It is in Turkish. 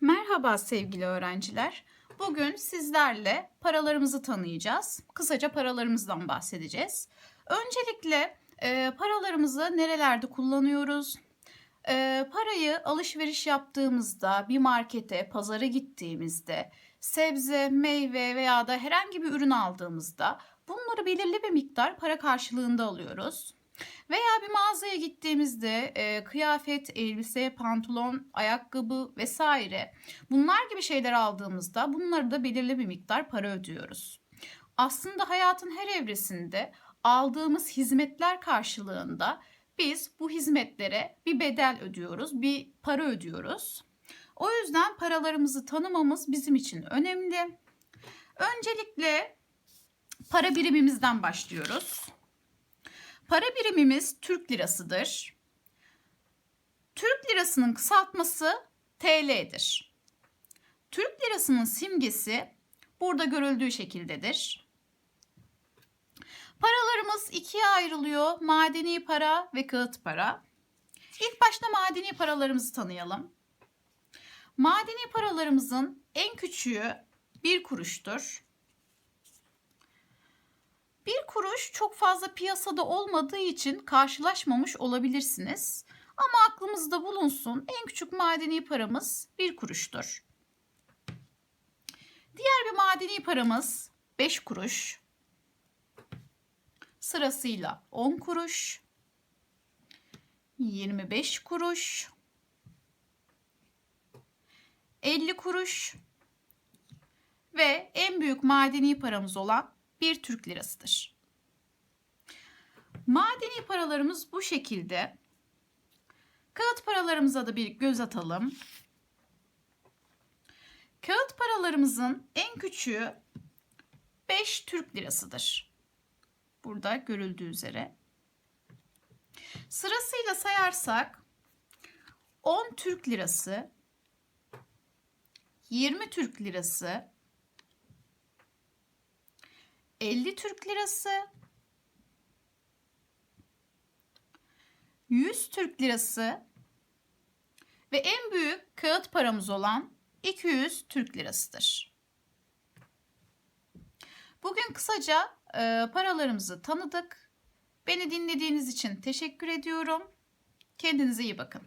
Merhaba sevgili öğrenciler. Bugün sizlerle paralarımızı tanıyacağız. Kısaca paralarımızdan bahsedeceğiz. Öncelikle e, paralarımızı nerelerde kullanıyoruz? E, parayı alışveriş yaptığımızda, bir markete, pazara gittiğimizde, sebze, meyve veya da herhangi bir ürün aldığımızda bunları belirli bir miktar para karşılığında alıyoruz. Veya bir mağazaya gittiğimizde e, kıyafet, elbise, pantolon, ayakkabı vesaire bunlar gibi şeyler aldığımızda bunları da belirli bir miktar para ödüyoruz. Aslında hayatın her evresinde aldığımız hizmetler karşılığında biz bu hizmetlere bir bedel ödüyoruz, bir para ödüyoruz. O yüzden paralarımızı tanımamız bizim için önemli. Öncelikle para birimimizden başlıyoruz. Para birimimiz Türk lirasıdır. Türk lirasının kısaltması TL'dir. Türk lirasının simgesi burada görüldüğü şekildedir. Paralarımız ikiye ayrılıyor. Madeni para ve kağıt para. İlk başta madeni paralarımızı tanıyalım. Madeni paralarımızın en küçüğü bir kuruştur. Kuruş çok fazla piyasada olmadığı için karşılaşmamış olabilirsiniz. Ama aklımızda bulunsun en küçük madeni paramız bir kuruştur. Diğer bir madeni paramız 5 kuruş. Sırasıyla 10 kuruş, 25 kuruş, 50 kuruş ve en büyük madeni paramız olan bir Türk lirasıdır. Madeni paralarımız bu şekilde. Kağıt paralarımıza da bir göz atalım. Kağıt paralarımızın en küçüğü 5 Türk lirasıdır. Burada görüldüğü üzere. Sırasıyla sayarsak 10 Türk lirası, 20 Türk lirası, 50 Türk lirası, 100 Türk lirası ve en büyük kağıt paramız olan 200 Türk lirasıdır. Bugün kısaca e, paralarımızı tanıdık. Beni dinlediğiniz için teşekkür ediyorum. Kendinize iyi bakın.